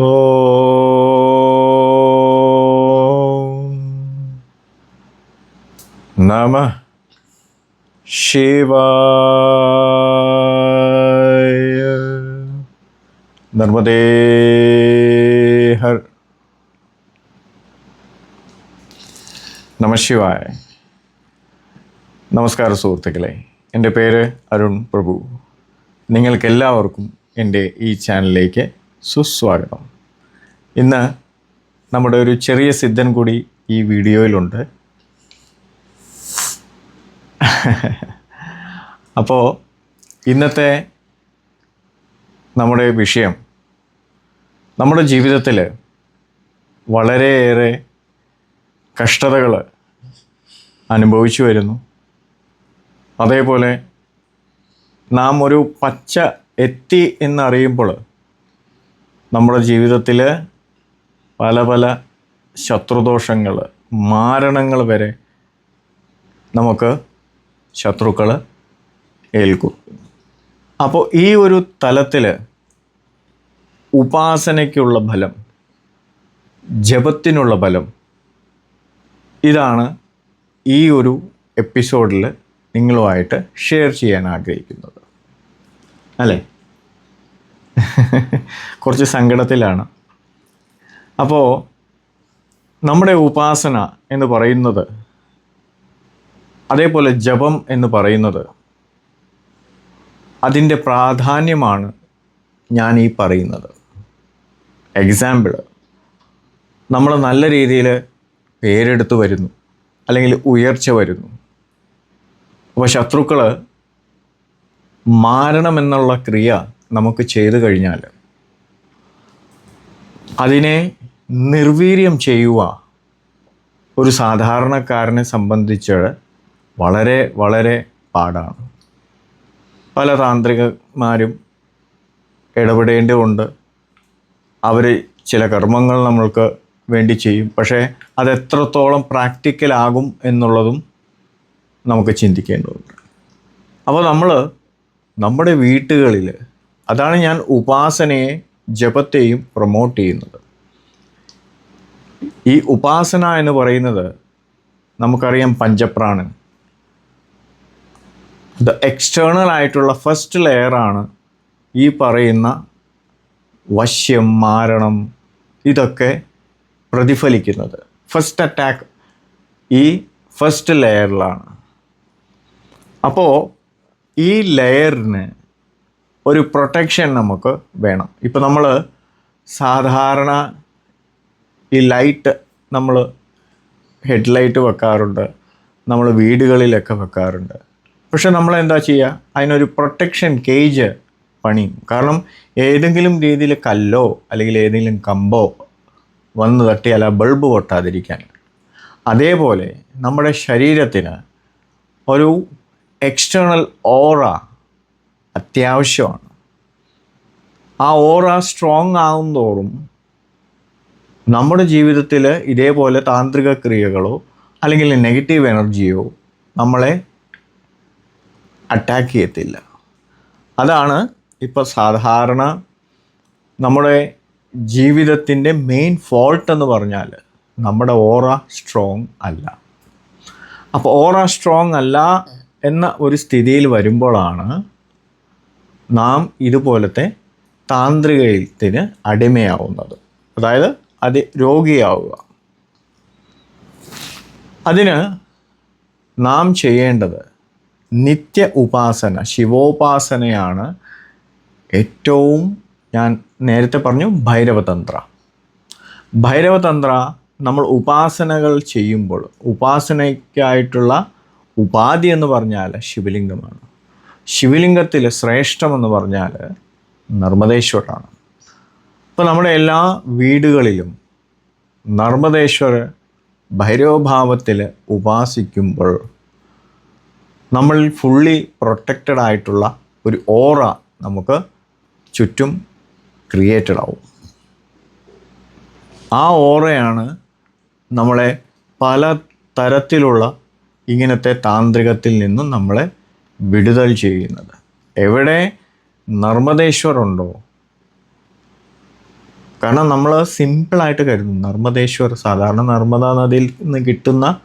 നമ ശിവായ നർമ്മദേ ഹർ നമശിവായ നമസ്കാര സുഹൃത്തുക്കളെ എന്റെ പേര് അരുൺ പ്രഭു. നിങ്ങൾക്കെല്ലാവർക്കും എന്റെ ഈ ചാനലിലേക്ക് സുസ്വാഗതം. ഇന്ന് നമ്മുടെ ഒരു ചെറിയ സിദ്ധൻ കൂടി ഈ വീഡിയോയിലുണ്ട്. അപ്പോൾ ഇന്നത്തെ നമ്മുടെ വിഷയം നമ്മുടെ ജീവിതത്തിൽ വളരെയേറെ കഷ്ടതകൾ അനുഭവിച്ചു വരുന്നു. അതേപോലെ നാം ഒരു പച്ച എത്തി എന്നറിയുമ്പോൾ നമ്മുടെ ജീവിതത്തിൽ പല പല ശത്രുദോഷങ്ങൾ മാരണങ്ങൾ വരെ നമുക്ക് ശത്രുക്കൾ ഏൽക്കും. അപ്പോൾ ഈ ഒരു തലത്തിൽ ഉപാസനയ്ക്കുള്ള ഫലം ജപത്തിനുള്ള ഫലം ഇതാണ് ഈ ഒരു എപ്പിസോഡിൽ നിങ്ങളുമായിട്ട് ഷെയർ ചെയ്യാൻ ആഗ്രഹിക്കുന്നത്. അല്ലേ? കുറച്ച് സങ്കടത്തിലാണ്. അപ്പോൾ നമ്മുടെ ഉപാസന എന്ന് പറയുന്നത് അതേപോലെ ജപം എന്ന് പറയുന്നത് അതിന്റെ പ്രാധാന്യമാണ് ഞാൻ ഈ പറയുന്നത്. എക്സാമ്പിൾ നമ്മൾ നല്ല രീതിയിൽ പേരെടുത്ത് വരുന്നു അല്ലെങ്കിൽ ഉയർച്ച വരുന്നു. അപ്പോൾ ശത്രുക്കൾ മാരണമെന്നുള്ള ക്രിയ നമുക്ക് ചെയ്തു കഴിഞ്ഞാൽ അതിനെ നിർവീര്യം ചെയ്യുക ഒരു സാധാരണക്കാരനെ സംബന്ധിച്ച് വളരെ വളരെ പാടാണ്. പല താന്ത്രികന്മാരും ഇടപെടേണ്ടതുണ്ട്. അവർ ചില കർമ്മങ്ങൾ നമ്മൾക്ക് വേണ്ടി ചെയ്യും. പക്ഷേ അതെത്രത്തോളം പ്രാക്ടിക്കലാകും എന്നുള്ളതും നമുക്ക് ചിന്തിക്കേണ്ടതുണ്ട്. അപ്പോൾ നമ്മൾ നമ്മുടെ വീട്ടുകളിൽ അതാണ് ഞാൻ ഉപാസനയെ ജപത്തെയും പ്രൊമോട്ട് ചെയ്യുന്നത്. ഈ ഉപാസന എന്ന് പറയുന്നത് നമുക്കറിയാം പഞ്ചപ്രാണൻ. ദ എക്സ്റ്റേണൽ ആയിട്ടുള്ള ഫസ്റ്റ് ലെയറാണ് ഈ പറയുന്ന വശ്യം മാരണം ഇതൊക്കെ പ്രതിഫലിക്കുന്നത്. ഫസ്റ്റ് അറ്റാക്ക് ഈ ഫസ്റ്റ് ലെയറിലാണ് അപ്പോൾ ഈ ലെയറിന് ഒരു പ്രൊട്ടക്ഷൻ നമുക്ക് വേണം. ഇപ്പോൾ നമ്മൾ സാധാരണ ഈ ലൈറ്റ് നമ്മൾ ഹെഡ് ലൈറ്റ് വെക്കാറുണ്ട്. നമ്മൾ വീടുകളിലൊക്കെ വെക്കാറുണ്ട്. പക്ഷെ നമ്മൾ എന്താ ചെയ്യുക അതിനൊരു പ്രൊട്ടക്ഷൻ കേജ് പണിയും. കാരണം ഏതെങ്കിലും രീതിയിൽ കല്ലോ അല്ലെങ്കിൽ ഏതെങ്കിലും കമ്പോ വന്ന് തട്ടിയാൽ ആ ബൾബ് പൊട്ടാതിരിക്കാൻ. അതേപോലെ നമ്മുടെ ശരീരത്തിന് ഒരു എക്സ്റ്റേണൽ ഓറ അത്യാവശ്യമാണ്. ആ ഓറ സ്ട്രോങ് ആകുന്നതോറും തോറും നമ്മുടെ ജീവിതത്തിൽ ഇതേപോലെ താന്ത്രിക ക്രിയകളോ അല്ലെങ്കിൽ നെഗറ്റീവ് എനർജിയോ നമ്മളെ അറ്റാക്ക് ചെയ്യത്തില്ല. അതാണ് ഇപ്പോൾ സാധാരണ നമ്മുടെ ജീവിതത്തിന്റെ മെയിൻ ഫോൾട്ട് എന്ന് പറഞ്ഞാൽ നമ്മുടെ ഓറ സ്ട്രോങ് അല്ല. അപ്പോൾ ഓറ സ്ട്രോങ് അല്ല എന്ന ഒരു സ്ഥിതിയിൽ വരുമ്പോഴാണ് നാം ഇതുപോലത്തെ താന്ത്രികത്തിന് അടിമയാവുന്നത്. അതായത് അത് രോഗിയാവുക. അതിന് നാം ചെയ്യേണ്ടത് നിത്യ ഉപാസന ശിവോപാസനയാണ് ഏറ്റവും ഞാൻ നേരത്തെ പറഞ്ഞു ഭൈരവതന്ത്ര. ഭൈരവതന്ത്ര നമ്മൾ ഉപാസനകൾ ചെയ്യുമ്പോൾ ഉപാസനയ്ക്കായിട്ടുള്ള ഉപാധി എന്ന് പറഞ്ഞാൽ ശിവലിംഗമാണ്. ശിവലിംഗത്തിൽ ശ്രേഷ്ഠമെന്ന് പറഞ്ഞാൽ നർമ്മദേശ്വരാണ് അപ്പോൾ നമ്മുടെ എല്ലാ വീടുകളിലും നർമ്മദേശ്വര ഭൈരവഭാവത്തിൽ ഉപാസിക്കുമ്പോൾ നമ്മൾ ഫുള്ളി പ്രൊട്ടക്റ്റഡ് ആയിട്ടുള്ള ഒരു ഓറ നമുക്ക് ചുറ്റും ക്രിയേറ്റഡ് ആവും. ആ ഓറയാണ് നമ്മളെ പല തരത്തിലുള്ള ഇങ്ങനത്തെ താന്ത്രികത്തിൽ നിന്നും നമ്മളെ വിടുതൽ ചെയ്യുന്നത്. എവിടെ നർമ്മദേശ്വർ ഉണ്ടോ കാരണം നമ്മൾ സിമ്പിളായിട്ട് കരുതും നർമ്മദേശ്വർ സാധാരണ നർമ്മദാ നദിയിൽ നിന്ന് കിട്ടുന്ന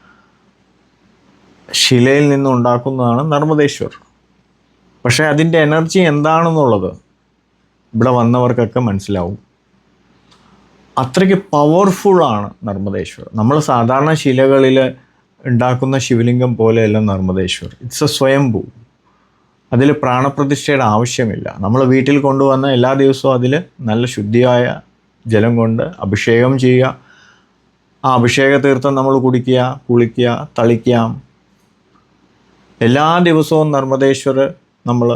ശിലയിൽ നിന്ന് ഉണ്ടാക്കുന്നതാണ് നർമ്മദേശ്വർ. പക്ഷേ അതിന്റെ എനർജി എന്താണെന്നുള്ളത് ഇവിടെ വന്നവർക്കൊക്കെ മനസ്സിലാവും. അത്രയ്ക്ക് പവർഫുള്ളാണ് നർമ്മദേശ്വർ. നമ്മൾ സാധാരണ ശിലകളിൽ ഉണ്ടാക്കുന്ന ശിവലിംഗം പോലെയല്ല നർമ്മദേശ്വർ. ഇറ്റ്സ് എ സ്വയംഭൂ. അതിൽ പ്രാണപ്രതിഷ്ഠയുടെ ആവശ്യമില്ല. നമ്മൾ വീട്ടിൽ കൊണ്ടുവന്ന എല്ലാ ദിവസവും അതിൽ നല്ല ശുദ്ധിയായ ജലം കൊണ്ട് അഭിഷേകം ചെയ്യുക. ആ അഭിഷേക തീർത്ഥം നമ്മൾ കുടിക്കുക കുളിക്കുക തളിക്കാം. എല്ലാ ദിവസവും നർമ്മദേശ്വർ നമ്മൾ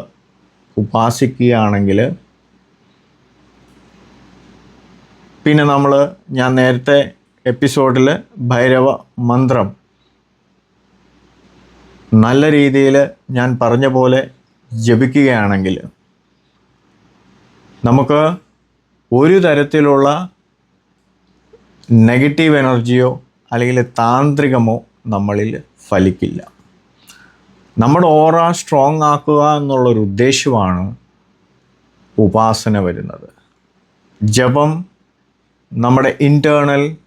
ഉപാസിക്കുകയാണെങ്കിൽ പിന്നെ നമ്മൾ ഞാൻ നേരത്തെ എപ്പിസോഡിൽ ഭൈരവ മന്ത്രം നല്ല രീതിയിൽ ഞാൻ പറഞ്ഞ പോലെ ജപിക്കുകയാണെങ്കിൽ നമുക്ക് ഒരു തരത്തിലുള്ള നെഗറ്റീവ് എനർജിയോ അല്ലെങ്കിൽ താന്ത്രികമോ നമ്മളിൽ ഫലിക്കില്ല. നമ്മുടെ ഓറ സ്ട്രോങ് ആക്കുക എന്നുള്ളൊരു ഉദ്ദേശമാണ് ഉപാസന വരുന്നത്. ജപം നമ്മുടെ ഇന്റേർണൽ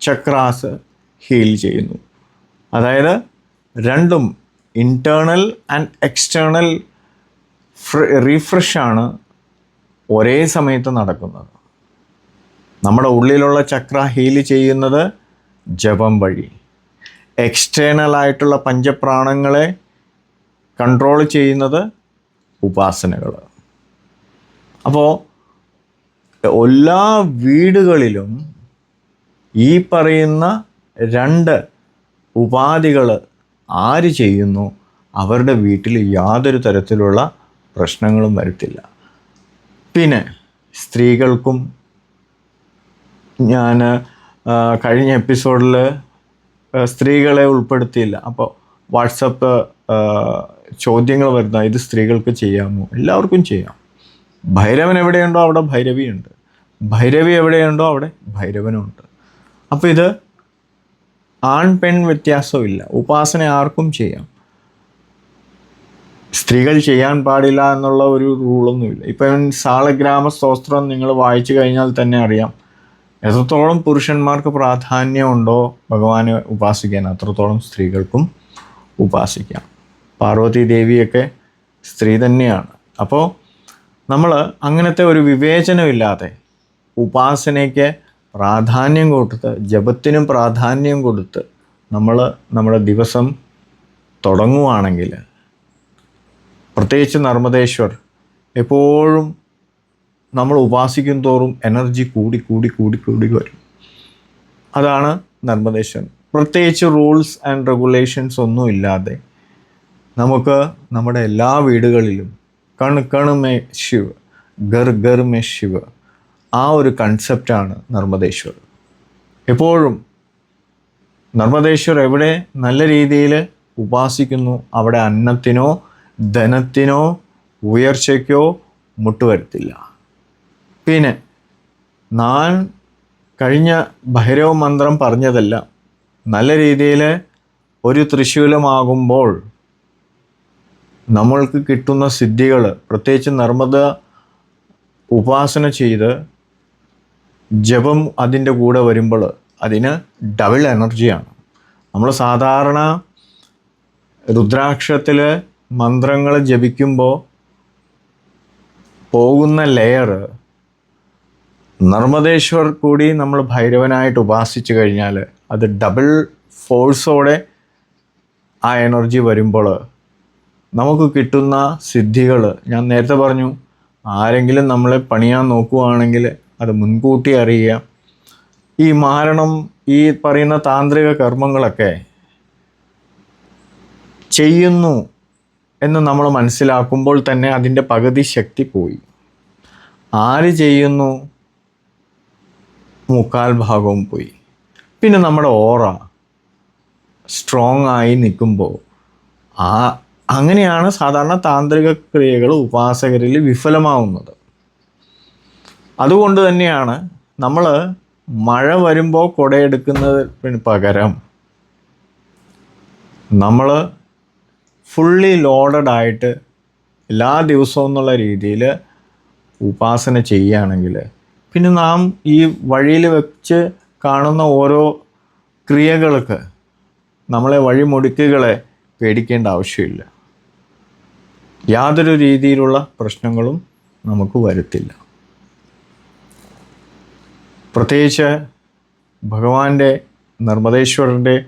ചക്രാസ് ഹീൽ ചെയ്യുന്നു. അതായത് രണ്ടും ഇന്റേർണൽ ആൻഡ് എക്സ്റ്റേണൽ റീഫ്രഷാണ് ഒരേ സമയത്ത് നടക്കുന്നത്. നമ്മുടെ ഉള്ളിലുള്ള ചക്ര ഹീൽ ചെയ്യുന്നത് ജപം വഴി. എക്സ്റ്റേണൽ ആയിട്ടുള്ള പഞ്ചപ്രാണങ്ങളെ കൺട്രോൾ ചെയ്യുന്നത് ഉപാസനകൾ. അപ്പോൾ എല്ലാ വീടുകളിലും ഈ പറയുന്ന രണ്ട് ഉപാധികൾ ആര് ചെയ്യുന്നു? അവരുടെ വീട്ടിൽ യാതൊരു തരത്തിലുള്ള പ്രശ്നങ്ങളും വരുത്തില്ല. പിന്നെ സ്ത്രീകൾക്കും ഞാൻ കഴിഞ്ഞ എപ്പിസോഡിൽ സ്ത്രീകളെ ഉൾപ്പെടുത്തിയില്ല. അപ്പോൾ വാട്സപ്പ് ചോദ്യങ്ങൾ വരുന്ന ഇത് സ്ത്രീകൾക്ക് ചെയ്യാമോ? എല്ലാവർക്കും ചെയ്യാം. ഭൈരവൻ എവിടെയുണ്ടോ അവിടെ ഭൈരവിയുണ്ട്. ഭൈരവി എവിടെയുണ്ടോ അവിടെ ഭൈരവനുണ്ട്. അപ്പോൾ ഇത് ആൺ പെൺ വ്യത്യാസമില്ല. ഉപാസന ആർക്കും ചെയ്യാം. സ്ത്രീകൾ ചെയ്യാൻ പാടില്ല എന്നുള്ള ഒരു റൂളൊന്നുമില്ല. ഇപ്പം സാളഗ്രാമ സ്തോത്രം നിങ്ങൾ വായിച്ചു കഴിഞ്ഞാൽ തന്നെ അറിയാം. എത്രത്തോളം പുരുഷന്മാർക്ക് പ്രാധാന്യമുണ്ടോ ഭഗവാനെ ഉപാസിക്കാൻ അത്രത്തോളം സ്ത്രീകൾക്കും ഉപാസിക്കാം. പാർവതി ദേവിയൊക്കെ സ്ത്രീ തന്നെയാണ്. അപ്പോൾ നമ്മൾ അങ്ങനത്തെ ഒരു വിവേചനമില്ലാതെ ഉപാസനയ്ക്ക് പ്രാധാന്യം കൊടുത്ത് ജപത്തിനും പ്രാധാന്യം കൊടുത്ത് നമ്മൾ നമ്മുടെ ദിവസം തുടങ്ങുവാണെങ്കിൽ പ്രത്യേകിച്ച് നർമ്മദേശ്വർ എപ്പോഴും നമ്മൾ ഉപാസിക്കും തോറും എനർജി കൂടി കൂടി കൂടി കൂടി വരും. അതാണ് നർമ്മദേശ്വർ. പ്രത്യേകിച്ച് റൂൾസ് ആൻഡ് റെഗുലേഷൻസ് ഒന്നും ഇല്ലാതെ നമുക്ക് നമ്മുടെ എല്ലാ വീടുകളിലും കണ് കണുമേ ശിവ് ഗർ ഗർ മേ ശിവ് ആ ഒരു കൺസെപ്റ്റാണ് നർമ്മദേശ്വർ. എപ്പോഴും നർമ്മദേശ്വർ എവിടെ നല്ല രീതിയിൽ ഉപാസിക്കുന്നു അവിടെ അന്നത്തിനോ ധനത്തിനോ ഉയർച്ചയ്ക്കോ മുട്ടുവരുത്തില്ല. പിന്നെ ഞാൻ കഴിഞ്ഞ ഭൈരവ മന്ത്രം പറഞ്ഞതല്ല നല്ല രീതിയിൽ ഒരു തൃശൂലമാകുമ്പോൾ നമ്മൾക്ക് കിട്ടുന്ന സിദ്ധികൾ പ്രത്യേകിച്ച് നർമ്മദ ഉപാസന ചെയ്ത് ജപം അതിന്റെ കൂടെ വരുമ്പോൾ അതിന് ഡബിൾ എനർജിയാണ് നമ്മൾ സാധാരണ രുദ്രാക്ഷത്തിൽ മന്ത്രങ്ങൾ ജപിക്കുമ്പോൾ പോകുന്ന ലെയർ നർമ്മദേശ്വർ കൂടി നമ്മൾ ഭൈരവനായിട്ട് ഉപാസിച്ചു കഴിഞ്ഞാൽ അത് ഡബിൾ ഫോഴ്സോടെ ആ എനർജി വരുമ്പോൾ നമുക്ക് കിട്ടുന്ന സിദ്ധികൾ. ഞാൻ നേരത്തെ പറഞ്ഞു ആരെങ്കിലും നമ്മളെ പണിയാൻ നോക്കുകയാണെങ്കിൽ അത് മുൻകൂട്ടി അറിയുക. ഈ മാരണം ഈ പറയുന്ന താന്ത്രിക കർമ്മങ്ങളൊക്കെ ചെയ്യുന്നു. എന്ന് നമ്മൾ മനസ്സിലാക്കുമ്പോൾ തന്നെ അതിന്റെ പകുതി ശക്തി പോയി. ആര് ചെയ്യുന്നു? മുക്കാൽ ഭാഗവും പോയി. പിന്നെ നമ്മുടെ ഓറ സ്ട്രോങ് ആയി നിൽക്കുമ്പോൾ ആ അങ്ങനെയാണ് സാധാരണ താന്ത്രിക ക്രിയകൾ ഉപാസകരിൽ വിഫലമാവുന്നത്. അതുകൊണ്ട് തന്നെയാണ് നമ്മൾ മഴ വരുമ്പോൾ കുടയെടുക്കുന്നതിന് പകരം നമ്മൾ ഫുള്ളി ലോഡഡ് ആയിട്ട് എല്ലാ ദിവസവും എന്നുള്ള രീതിയിൽ ഉപാസന ചെയ്യുകയാണെങ്കിൽ പിന്നെ നാം ഈ വഴിയിൽ വെച്ച് കാണുന്ന ഓരോ ക്രിയകൾക്ക് നമ്മളെ വഴിമുടുക്കുകളെ പേടിക്കേണ്ട ആവശ്യമില്ല. യാതൊരു രീതിയിലുള്ള പ്രശ്നങ്ങളും നമുക്ക് വരുത്തില്ല. പ്രത്യേകിച്ച് ഭഗവാന്റെ നർമ്മദേശ്വരന്റെ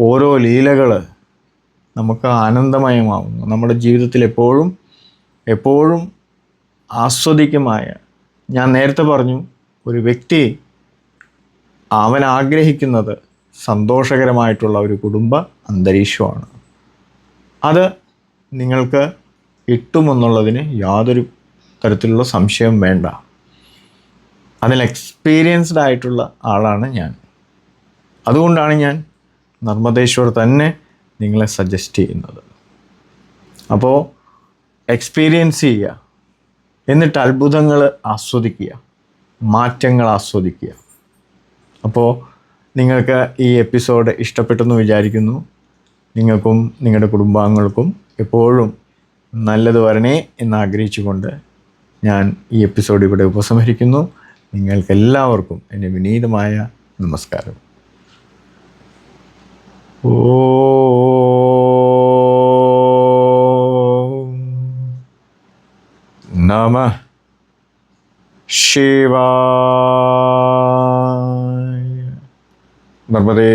ഓരോ ലീലകൾ നമുക്ക് ആനന്ദമയമാവുന്നു. നമ്മുടെ ജീവിതത്തിൽ എപ്പോഴും എപ്പോഴും ആസ്വദിക്കുമായ ഞാൻ നേരത്തെ പറഞ്ഞു ഒരു വ്യക്തി അവൻ ആഗ്രഹിക്കുന്നത് സന്തോഷകരമായിട്ടുള്ള ഒരു കുടുംബ അന്തരീക്ഷമാണ്. അത് നിങ്ങൾക്ക് കിട്ടുമെന്നുള്ളതിന് യാതൊരു തരത്തിലുള്ള സംശയം വേണ്ട. അതിൽ എക്സ്പീരിയൻസ്ഡ് ആയിട്ടുള്ള ആളാണ് ഞാൻ. അതുകൊണ്ടാണ് ഞാൻ നർമ്മദേശ്വർ തന്നെ നിങ്ങളെ സജസ്റ്റ് ചെയ്യുന്നത്. അപ്പോൾ എക്സ്പീരിയൻസ് ചെയ്യുക. എന്നിട്ട് അത്ഭുതങ്ങൾ ആസ്വദിക്കുക. മാറ്റങ്ങൾ ആസ്വദിക്കുക. അപ്പോൾ നിങ്ങൾക്ക് ഈ എപ്പിസോഡ് ഇഷ്ടപ്പെട്ടെന്ന് വിചാരിക്കുന്നു. നിങ്ങൾക്കും നിങ്ങളുടെ കുടുംബാംഗങ്ങൾക്കും എപ്പോഴും നല്ലത് വരണേ എന്ന് ആഗ്രഹിച്ചുകൊണ്ട് ഞാൻ ഈ എപ്പിസോഡ് ഇവിടെ ഉപസംഹരിക്കുന്നു. നിങ്ങൾക്കെല്ലാവർക്കും എന്റെ വിനീതമായ നമസ്കാരം. ഓം നമ ശിവായ നർമ്മദേ